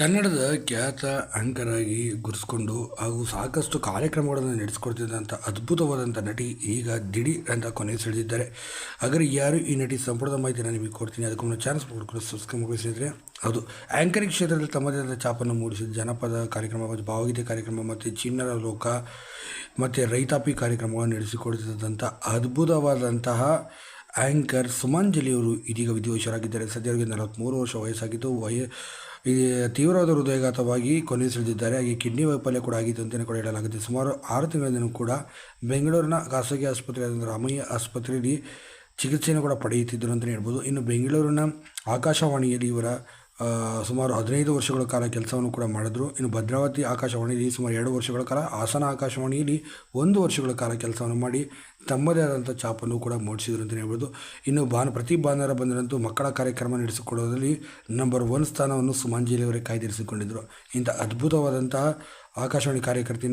ಕನ್ನಡದ ಖ್ಯಾತ ಆಗಿ ಗುರುಸ್ಕೊಂಡು ಹಾಗೂ ಸಾಕಷ್ಟು ಕಾರ್ಯಕ್ರಮಗಳನ್ನು ನಡೆಸಿಕೊಡ್ತಿದ್ದಂಥ ಅದ್ಭುತವಾದಂಥ ನಟಿ ಈಗ ದಿಢೀರ್ ಅಂತ ಕೊನೆ ಸೆಳೆದಿದ್ದಾರೆ. ಹಾಗಾದರೆ ಯಾರು ಈ ನಟಿ ಸಂಪೂರ್ಣ ಮಾಹಿತಿ ನಾನು ನಿಮಗೆ ಕೊಡ್ತೀನಿ? ಅದಕ್ಕೆ ಚಾನ್ಸ್ ಮಾಡ್ಕೊಂಡು ಸಬ್ಸ್ಕ್ರೈಬ್ ಮಾಡಿ ಅದು ಆ್ಯಂಕರಿಂಗ್ ಕ್ಷೇತ್ರದಲ್ಲಿ ತಮ್ಮದೇ ಆದ ಛಾಪನ್ನು ಮೂಡಿಸಿದ ಜನಪದ ಕಾರ್ಯಕ್ರಮ ಭಾವಗೀತೆ ಕಾರ್ಯಕ್ರಮ, ಮತ್ತು ಚಿನ್ನರ ಲೋಕ, ಮತ್ತು ರೈತಾಪಿ ಕಾರ್ಯಕ್ರಮಗಳನ್ನು ನಡೆಸಿಕೊಡ್ತಿದ್ದಂಥ ಅದ್ಭುತವಾದಂತಹ ಆ್ಯಂಕರ್ ಸುಮಾಂಜಲಿಯವರು ಇದೀಗ ವಿಧಿವಶರಾಗಿದ್ದಾರೆ ಸದ್ಯ ಅವರಿಗೆ ನಲವತ್ತ್ಮೂರು ವರ್ಷ ವಯಸ್ಸಾಗಿದ್ದು, ವಯ ಈ ತೀವ್ರವಾದ ಹೃದಯಾಘಾತವಾಗಿ ಸೆಳೆದಿದ್ದಾರೆ ಹಾಗೆ ಕಿಡ್ನಿ ವೈಫಲ್ಯ ಕೂಡ ಆಗಿತ್ತು ಅಂತಲೇ ಕೂಡ ಹೇಳಲಾಗುತ್ತೆ. ಸುಮಾರು ಆರು ತಿಂಗಳಿಂದಲೂ ಕೂಡ ಬೆಂಗಳೂರಿನ ಖಾಸಗಿ ಆಸ್ಪತ್ರೆಯಾದ ರಾಮಯ್ಯ ಆಸ್ಪತ್ರೆಯಲ್ಲಿ ಚಿಕಿತ್ಸೆಯನ್ನು ಕೂಡ ಪಡೆಯುತ್ತಿದ್ದರು ಅಂತಲೇ ಹೇಳ್ಬೋದು. ಇನ್ನು ಬೆಂಗಳೂರಿನ ಆಕಾಶವಾಣಿಯಲ್ಲಿ ಇವರ ಸುಮಾರು ಹದಿನೈದು ವರ್ಷಗಳ ಕಾಲ ಕೆಲಸವನ್ನು ಕೂಡ ಮಾಡಿದ್ರು. ಇನ್ನು ಭದ್ರಾವತಿ ಆಕಾಶವಾಣಿಯಲ್ಲಿ ಸುಮಾರು ಎರಡು ವರ್ಷಗಳ ಕಾಲ, ಹಾಸನ ಆಕಾಶವಾಣಿಯಲ್ಲಿ ಒಂದು ವರ್ಷಗಳ ಕಾಲ ಕೆಲಸವನ್ನು ಮಾಡಿ ತಮ್ಮದೇ ಆದಂಥ ಛಾಪನ್ನು ಕೂಡ ಮೂಡಿಸಿದರು ಅಂತಲೇ ಹೇಳ್ಬೋದು. ಇನ್ನು ಭಾನು, ಪ್ರತಿ ಭಾನುವಾರ ಬಂದಿರಂತೂ ಮಕ್ಕಳ ಕಾರ್ಯಕ್ರಮ ನಡೆಸಿಕೊಡೋದ್ರಲ್ಲಿ ನಂಬರ್ ಒನ್ ಸ್ಥಾನವನ್ನು ಸುಮಾಂಜಿಯಲ್ಲಿ ಅವರೇ ಕಾಯ್ದಿರಿಸಿಕೊಂಡಿದ್ದರು ಇಂಥ ಅದ್ಭುತವಾದಂತಹ ಆಕಾಶವಾಣಿ ಕಾರ್ಯಕರ್ತೆಯನ್ನು